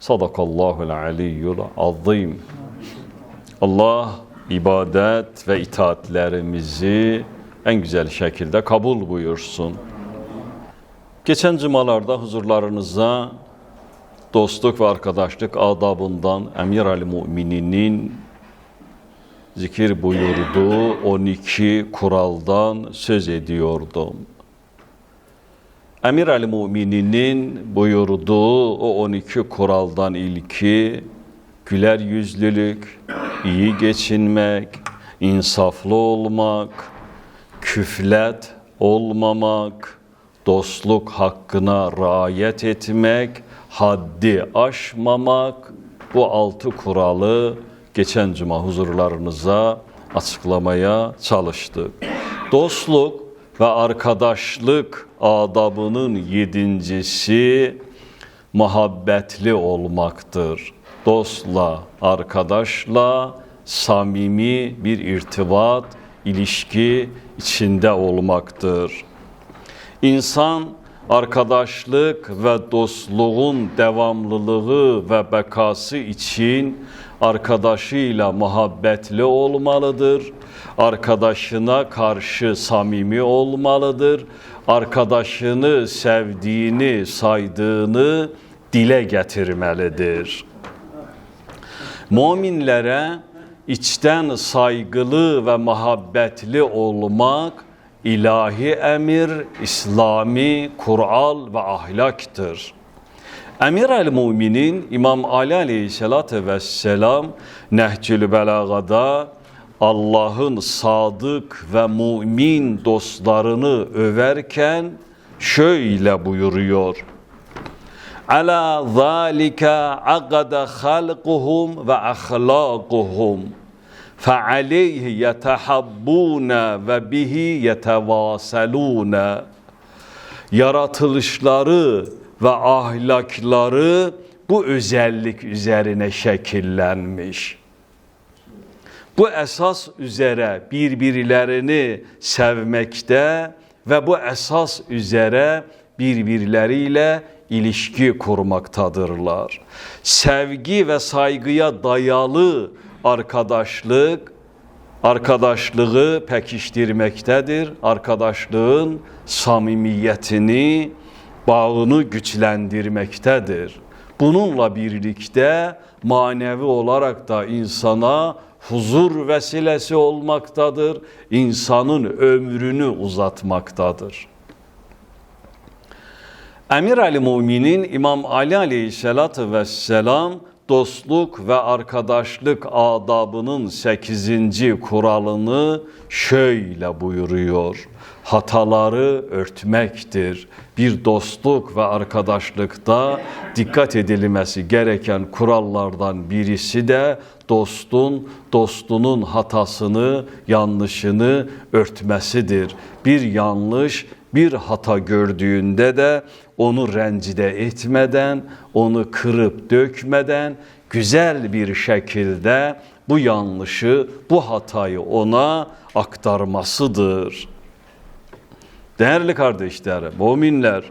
Sadakallahul aliyyul azim. Allah ibadet ve itaatlerimizi en güzel şekilde kabul buyursun. Geçen cumalarda huzurlarınıza dostluk ve arkadaşlık adabından Emir Ali Mu'mininin zikir buyurduğu 12 kuraldan söz ediyordum. Emir Ali Mu'mininin buyurduğu o 12 kuraldan ilki güler yüzlülük, iyi geçinmek, insaflı olmak, küflet olmamak, dostluk hakkına riayet etmek, haddi aşmamak bu altı kuralı geçen cuma huzurlarınıza açıklamaya çalıştık. Dostluk ve arkadaşlık adabının yedincisi muhabbetli olmaktır. Dostla, arkadaşla samimi bir irtibat, ilişki içinde olmaktır. İnsan arkadaşlık ve dostluğun devamlılığı ve bekası için arkadaşıyla muhabbetli olmalıdır. Arkadaşına karşı samimi olmalıdır. Arkadaşını sevdiğini, saydığını dile getirmelidir. Müminlere içten saygılı ve muhabbetli olmak ilahi emir, İslami kural ve ahlaktır. Emir el Müminin İmam Ali Aleyhisselatü Vesselam Nehcül Belaga'da Allah'ın sadık ve mümin dostlarını överken şöyle buyuruyor. Ala zalika agada halquhum ve ahlaquhum fe aleyhi yetehabbuna ve bihi yetevasaluna yaratılışları ve ahlakları bu özellik üzerine şekillenmiş. Bu esas üzere birbirlerini sevmekte ve bu esas üzere birbirleriyle ilişki kurmaktadırlar. Sevgi ve saygıya dayalı arkadaşlık arkadaşlığı pekiştirmektedir. Arkadaşlığın samimiyetini, bağını güçlendirmektedir. Bununla birlikte manevi olarak da insana huzur vesilesi olmaktadır. İnsanın ömrünü uzatmaktadır. Emir Ali Muminin İmam Ali Aleyhisselatü Vesselam dostluk ve arkadaşlık adabının sekizinci kuralını şöyle buyuruyor. Hataları örtmektir. Bir dostluk ve arkadaşlıkta dikkat edilmesi gereken kurallardan birisi de dostun dostunun hatasını, yanlışını örtmesidir. Bir yanlış, bir hata gördüğünde de onu rencide etmeden, onu kırıp dökmeden güzel bir şekilde bu yanlışı, bu hatayı ona aktarmasıdır. Değerli kardeşlerim, müminler,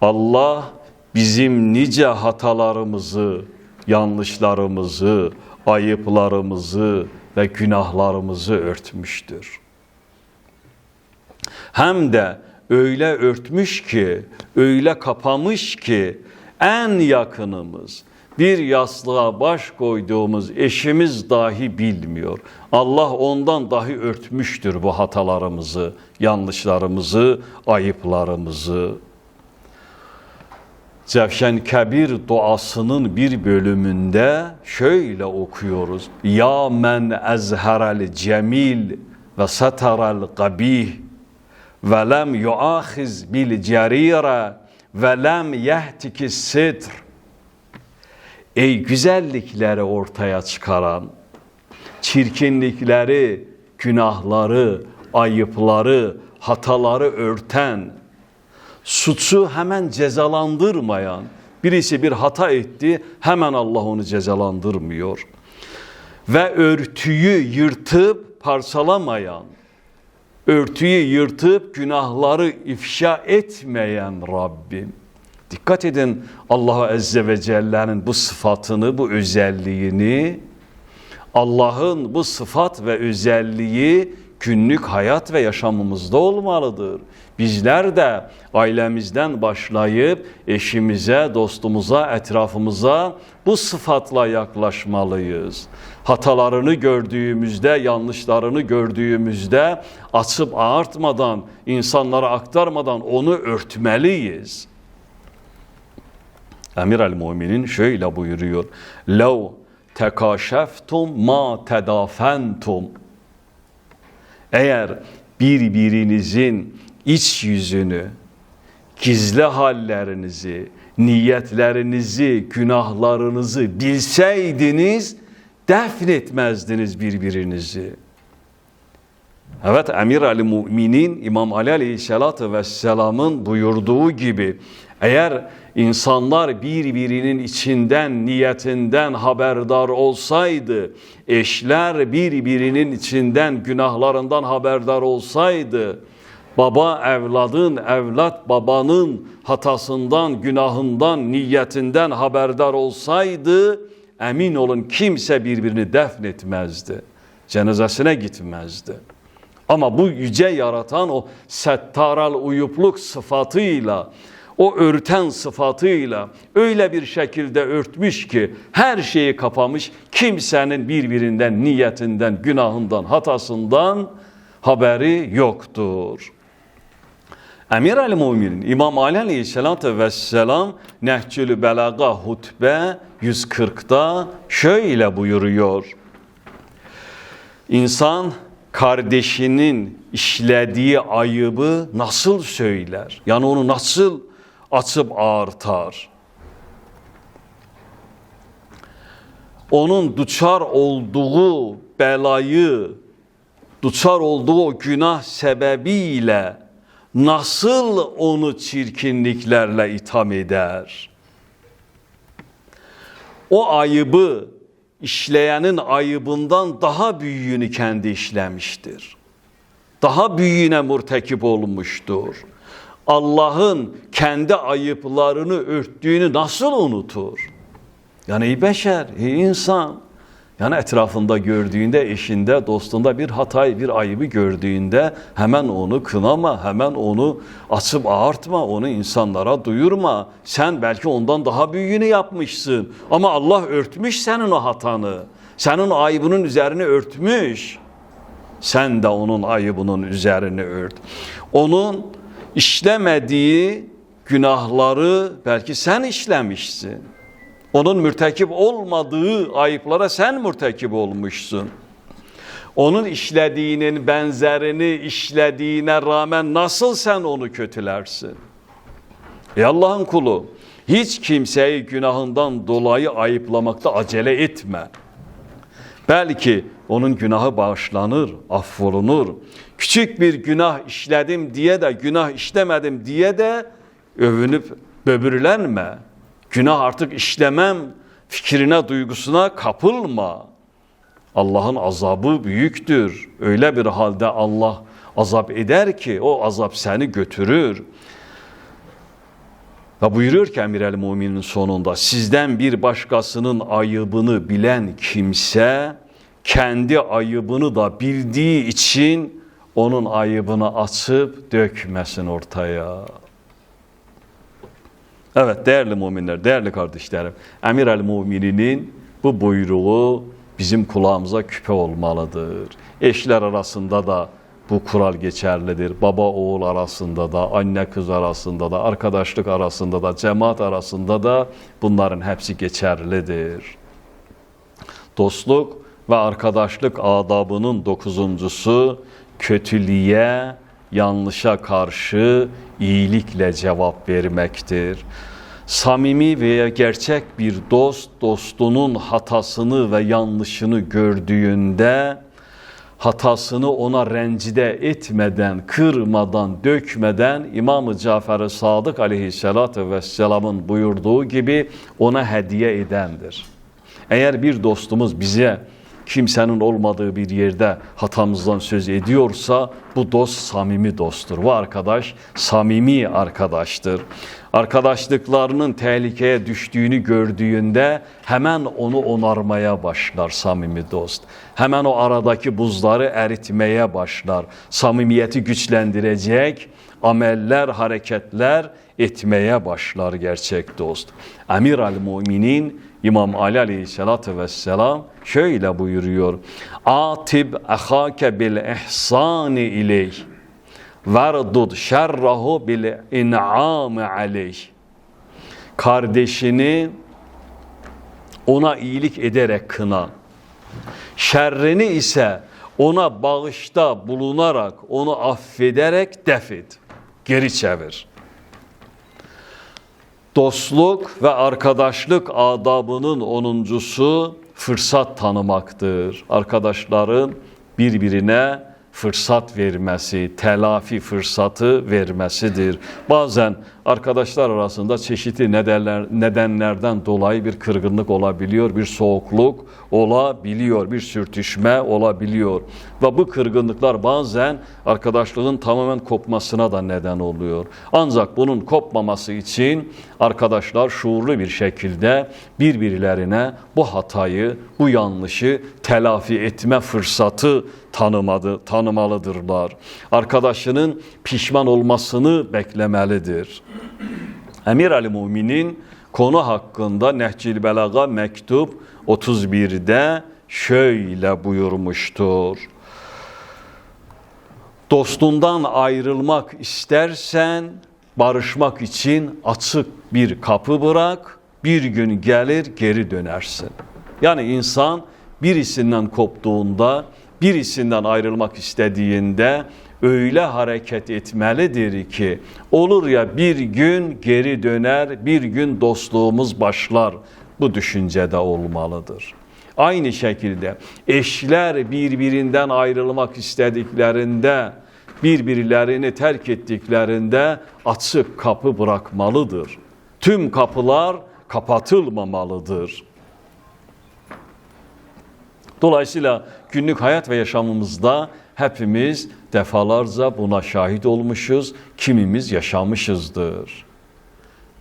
Allah bizim nice hatalarımızı, yanlışlarımızı, ayıplarımızı ve günahlarımızı örtmüştür. Hem de öyle örtmüş ki, öyle kapamış ki en yakınımız, bir yastığa baş koyduğumuz eşimiz dahi bilmiyor. Allah ondan dahi örtmüştür bu hatalarımızı, yanlışlarımızı, ayıplarımızı. Cevşen Kebir duasının bir bölümünde şöyle okuyoruz. Ya men ezherel cemil ve satarel qabih ve lem yuahiz bil cerire ve lem yehtiki sitr. Ey güzellikleri ortaya çıkaran, çirkinlikleri, günahları, ayıpları, hataları örten, suçu hemen cezalandırmayan, birisi bir hata etti, hemen Allah onu cezalandırmıyor. Ve örtüyü yırtıp parçalamayan, örtüyü yırtıp günahları ifşa etmeyen Rabbim. Dikkat edin Allah Azze ve Celle'nin bu sıfatını, bu özelliğini, Allah'ın bu sıfat ve özelliği günlük hayat ve yaşamımızda olmalıdır. Bizler de ailemizden başlayıp eşimize, dostumuza, etrafımıza bu sıfatla yaklaşmalıyız. Hatalarını gördüğümüzde, yanlışlarını gördüğümüzde açıp ağartmadan, insanlara aktarmadan onu örtmeliyiz. Emir el-Muminin şöyle buyuruyor. Lev tekaşeftum ma tedafentum. Eğer birbirinizin iç yüzünü, gizli hallerinizi, niyetlerinizi, günahlarınızı bilseydiniz defnetmezdiniz birbirinizi. Evet Emir Ali Müminin İmam Ali Aleyhisselatü Vesselam'ın buyurduğu gibi eğer insanlar birbirinin içinden, niyetinden haberdar olsaydı, eşler birbirinin içinden, günahlarından haberdar olsaydı, baba evladın, evlat babanın hatasından, günahından, niyetinden haberdar olsaydı, emin olun kimse birbirini defnetmezdi. Cenazesine gitmezdi. Ama bu yüce yaratan o settaral uyupluk sıfatıyla, o örten sıfatıyla öyle bir şekilde örtmüş ki her şeyi kapamış, kimsenin birbirinden, niyetinden, günahından, hatasından haberi yoktur. Emir Ali Muminin İmam Ali Aleyhisselatü Vesselam Nehcülü Belaga hutbe 140'da şöyle buyuruyor. İnsan kardeşinin işlediği ayıbı nasıl söyler? Yani onu nasıl açıp ağırtar? Onun duçar olduğu belayı, duçar olduğu o günah sebebiyle nasıl onu çirkinliklerle itham eder? O ayıbı işleyenin ayıbından daha büyüğünü kendi işlemiştir. Daha büyüğüne murtekip olmuştur. Allah'ın kendi ayıplarını örttüğünü nasıl unutur? Yani ey beşer, ey insan. Yani etrafında gördüğünde, eşinde, dostunda bir hatayı, bir ayıbı gördüğünde hemen onu kınama, hemen onu açıp ağartma, onu insanlara duyurma. Sen belki ondan daha büyüğünü yapmışsın ama Allah örtmüş senin o hatanı. Senin ayıbının üzerine örtmüş. Sen de onun ayıbının üzerine ört. Onun işlemediği günahları belki sen işlemişsin. Onun mürtekip olmadığı ayıplara sen mürtekip olmuşsun. Onun işlediğinin benzerini işlediğine rağmen nasıl sen onu kötülersin? Ey Allah'ın kulu, hiç kimseyi günahından dolayı ayıplamakta acele etme. Belki onun günahı bağışlanır, affolunur. Küçük bir günah işledim diye de günah işlemedim diye de övünüp böbürlenme. Günah artık işlemem fikrine, duygusuna kapılma. Allah'ın azabı büyüktür. Öyle bir halde Allah azap eder ki o azap seni götürür. Ve buyuruyor ki Emir el Muminin sonunda sizden bir başkasının ayıbını bilen kimse kendi ayıbını da bildiği için onun ayıbını açıp dökmesin ortaya. Evet değerli müminler, değerli kardeşlerim. Emir el Mumininin bu buyruğu bizim kulağımıza küpe olmalıdır. Eşler arasında da bu kural geçerlidir. Baba oğul arasında da, anne kız arasında da, arkadaşlık arasında da, cemaat arasında da bunların hepsi geçerlidir. Dostluk ve arkadaşlık adabının dokuzuncusu kötülüğe, yanlışa karşı iyilikle cevap vermektir. Samimi veya gerçek bir dost dostunun hatasını ve yanlışını gördüğünde hatasını ona rencide etmeden, kırmadan, dökmeden İmam-ı Cafer-i Sadık aleyhissalatü vesselamın buyurduğu gibi ona hediye edendir. Eğer bir dostumuz bize kimsenin olmadığı bir yerde hatamızdan söz ediyorsa bu dost samimi dosttur. Bu arkadaş samimi arkadaştır. Arkadaşlıklarının tehlikeye düştüğünü gördüğünde hemen onu onarmaya başlar samimi dost. Hemen o aradaki buzları eritmeye başlar. Samimiyeti güçlendirecek ameller, hareketler etmeye başlar gerçek dost. Emir al-Müminin İmam Ali aleyhissalatü vesselam şöyle buyuruyor. Atib ahake bil ihsani ileyh. Verdud şerrahu bil in'ami aleyh. Kardeşini ona iyilik ederek kına. Şerrini ise ona bağışta bulunarak, onu affederek def et. Geri çevir dostluk ve arkadaşlık adabının onuncusu fırsat tanımaktır. Arkadaşların birbirine fırsat vermesi, telafi fırsatı vermesidir. Bazen arkadaşlar arasında çeşitli nedenler, nedenlerden dolayı bir kırgınlık olabiliyor, bir soğukluk olabiliyor, bir sürtüşme olabiliyor. Ve bu kırgınlıklar bazen arkadaşlığın tamamen kopmasına da neden oluyor. Ancak bunun kopmaması için arkadaşlar şuurlu bir şekilde birbirlerine bu hatayı, bu yanlışı telafi etme fırsatı tanımadı, tanımalıdırlar. Arkadaşının pişman olmasını beklemelidir. Emir Ali Muminin konu hakkında Nehcil Belaga mektup 31'de şöyle buyurmuştur. Dostundan ayrılmak istersen barışmak için açık bir kapı bırak, bir gün gelir geri dönersin. Yani insan birisinden koptuğunda, birisinden ayrılmak istediğinde öyle hareket etmelidir ki olur ya bir gün geri döner, bir gün dostluğumuz başlar. Bu düşüncede olmalıdır. Aynı şekilde eşler birbirinden ayrılmak istediklerinde, birbirlerini terk ettiklerinde açık kapı bırakmalıdır. Tüm kapılar kapatılmamalıdır. Dolayısıyla günlük hayat ve yaşamımızda hepimiz defalarca buna şahit olmuşuz, kimimiz yaşamışızdır.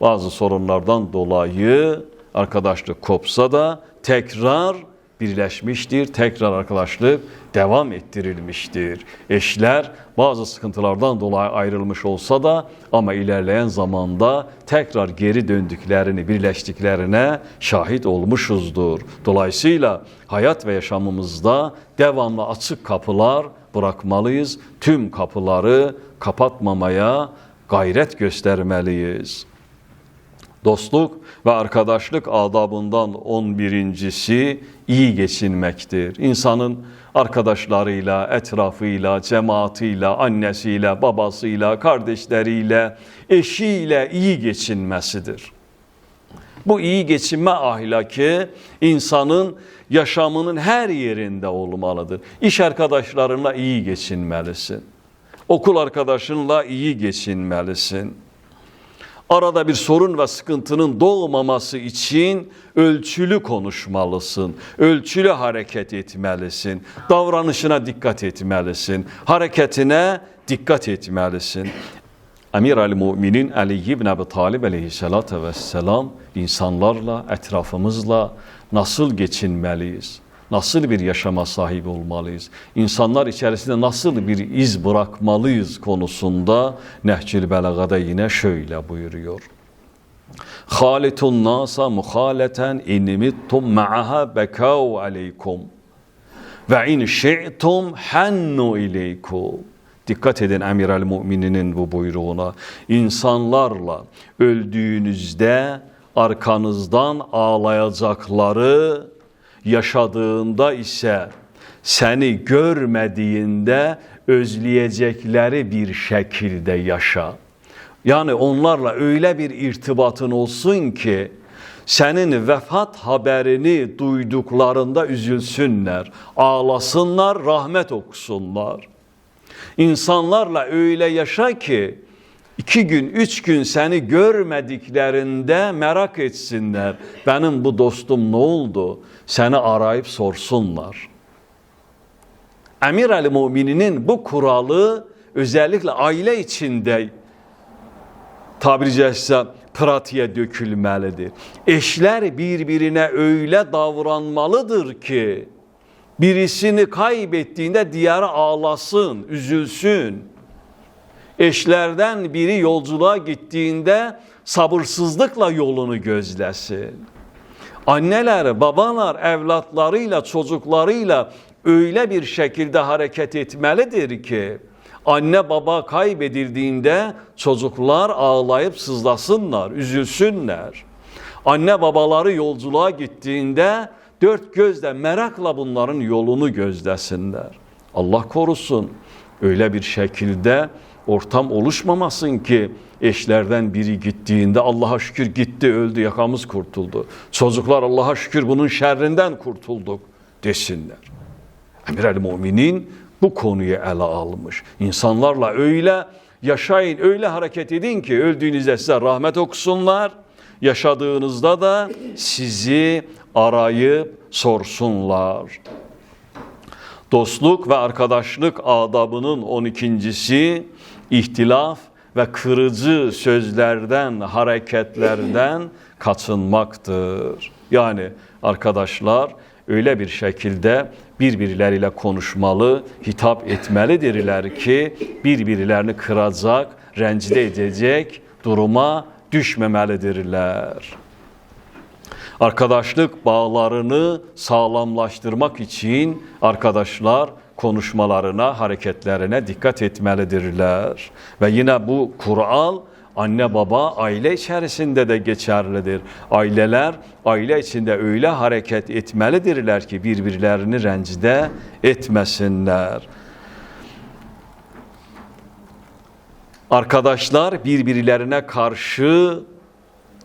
Bazı sorunlardan dolayı arkadaşlık kopsa da tekrar birleşmiştir, tekrar arkadaşlık devam ettirilmiştir. Eşler bazı sıkıntılardan dolayı ayrılmış olsa da ama ilerleyen zamanda tekrar geri döndüklerini, birleştiklerine şahit olmuşuzdur. Dolayısıyla hayat ve yaşamımızda devamlı açık kapılar bırakmalıyız. Tüm kapıları kapatmamaya gayret göstermeliyiz. Dostluk ve arkadaşlık adabından on birincisi iyi geçinmektir. İnsanın arkadaşlarıyla, etrafıyla, cemaatiyle, annesiyle, babasıyla, kardeşleriyle, eşiyle iyi geçinmesidir. Bu iyi geçinme ahlakı insanın yaşamının her yerinde olmalıdır. İş arkadaşlarınla iyi geçinmelisin. Okul arkadaşınla iyi geçinmelisin arada bir sorun ve sıkıntının doğmaması için ölçülü konuşmalısın. Ölçülü hareket etmelisin. Davranışına dikkat etmelisin. Hareketine dikkat etmelisin. Emir Ali Müminin Ali ibn Abi Talib aleyhissalatü vesselam insanlarla, etrafımızla nasıl geçinmeliyiz? Nasıl bir yaşama sahip olmalıyız? İnsanlar içerisinde nasıl bir iz bırakmalıyız konusunda Nehcül Belaga'da yine şöyle buyuruyor. Halitun nasa muhaleten inimittum ma'aha bekau aleykum. Ve in şi'tum hannu ileykum. Dikkat edin emir el mümininin bu buyruğuna. İnsanlarla öldüğünüzde arkanızdan ağlayacakları, yaşadığında ise seni görmediğinde özleyecekleri bir şekilde yaşa. Yani onlarla öyle bir irtibatın olsun ki senin vefat haberini duyduklarında üzülsünler, ağlasınlar, rahmet okusunlar. İnsanlarla öyle yaşa ki iki gün, üç gün seni görmediklerinde merak etsinler. Benim bu dostum ne oldu? Seni arayıp sorsunlar. Emir el Mumininin bu kuralı özellikle aile içinde tabiri caizse pratiğe dökülmelidir. Eşler birbirine öyle davranmalıdır ki birisini kaybettiğinde diğeri ağlasın, üzülsün. Eşlerden biri yolculuğa gittiğinde sabırsızlıkla yolunu gözlesin. Anneler, babalar evlatlarıyla, çocuklarıyla öyle bir şekilde hareket etmelidir ki anne baba kaybedildiğinde çocuklar ağlayıp sızlasınlar, üzülsünler. Anne babaları yolculuğa gittiğinde dört gözle merakla bunların yolunu gözlesinler. Allah korusun öyle bir şekilde ortam oluşmamasın ki eşlerden biri gittiğinde Allah'a şükür gitti öldü yakamız kurtuldu. Çocuklar Allah'a şükür bunun şerrinden kurtulduk desinler. Emir el Müminin bu konuyu ele almış. İnsanlarla öyle yaşayın, öyle hareket edin ki öldüğünüzde size rahmet okusunlar. Yaşadığınızda da sizi arayıp sorsunlar. Dostluk ve arkadaşlık adabının 12.si ihtilaf ve kırıcı sözlerden, hareketlerden kaçınmaktır. Yani arkadaşlar öyle bir şekilde birbirleriyle konuşmalı, hitap etmelidirler ki birbirlerini kıracak, rencide edecek duruma düşmemelidirler. Arkadaşlık bağlarını sağlamlaştırmak için arkadaşlar konuşmalarına, hareketlerine dikkat etmelidirler. Ve yine bu kural anne baba aile içerisinde de geçerlidir. Aileler aile içinde öyle hareket etmelidirler ki birbirlerini rencide etmesinler. Arkadaşlar birbirlerine karşı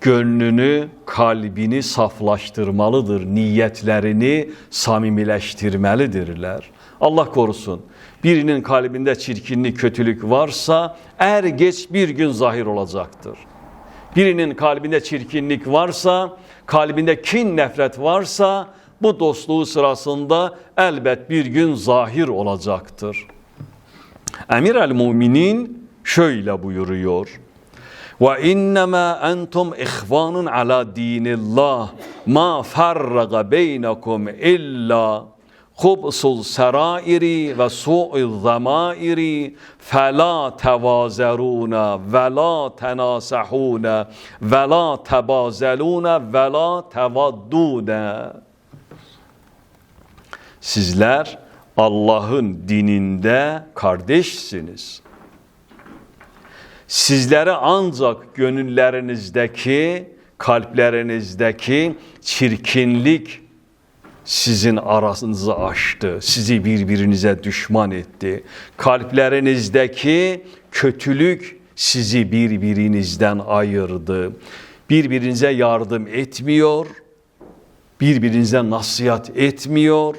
gönlünü, kalbini saflaştırmalıdır, niyetlerini samimileştirmelidirler. Allah korusun. Birinin kalbinde çirkinlik, kötülük varsa er geç bir gün zahir olacaktır. Birinin kalbinde çirkinlik varsa, kalbinde kin, nefret varsa bu dostluğu sırasında elbet bir gün zahir olacaktır. Emir el Muminin şöyle buyuruyor. Ve innema entum ihvanun ala dinillah ma farraga beynekum illa khubsul serairi ve su'il zamairi fela tevazeruna ve la tenasahuna ve la tebazeluna ve la tevadduna Sizler Allah'ın dininde kardeşsiniz. Sizleri ancak gönüllerinizdeki, kalplerinizdeki çirkinlik sizin arasınızı açtı. Sizi birbirinize düşman etti. Kalplerinizdeki kötülük sizi birbirinizden ayırdı. Birbirinize yardım etmiyor, birbirinize nasihat etmiyor,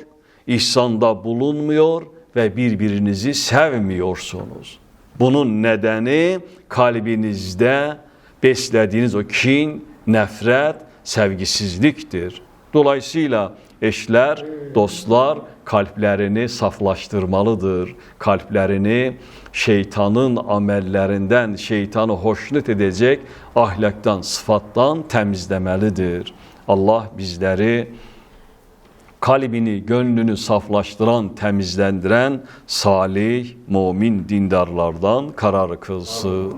ihsanda bulunmuyor ve birbirinizi sevmiyorsunuz. Bunun nedeni kalbinizde beslediğiniz o kin, nefret, sevgisizliktir. Dolayısıyla eşler, dostlar kalplerini saflaştırmalıdır. Kalplerini şeytanın amellerinden, şeytanı hoşnut edecek ahlaktan, sıfattan temizlemelidir. Allah bizleri kalbini, gönlünü saflaştıran, temizlendiren salih, mümin dindarlardan karar kılsın.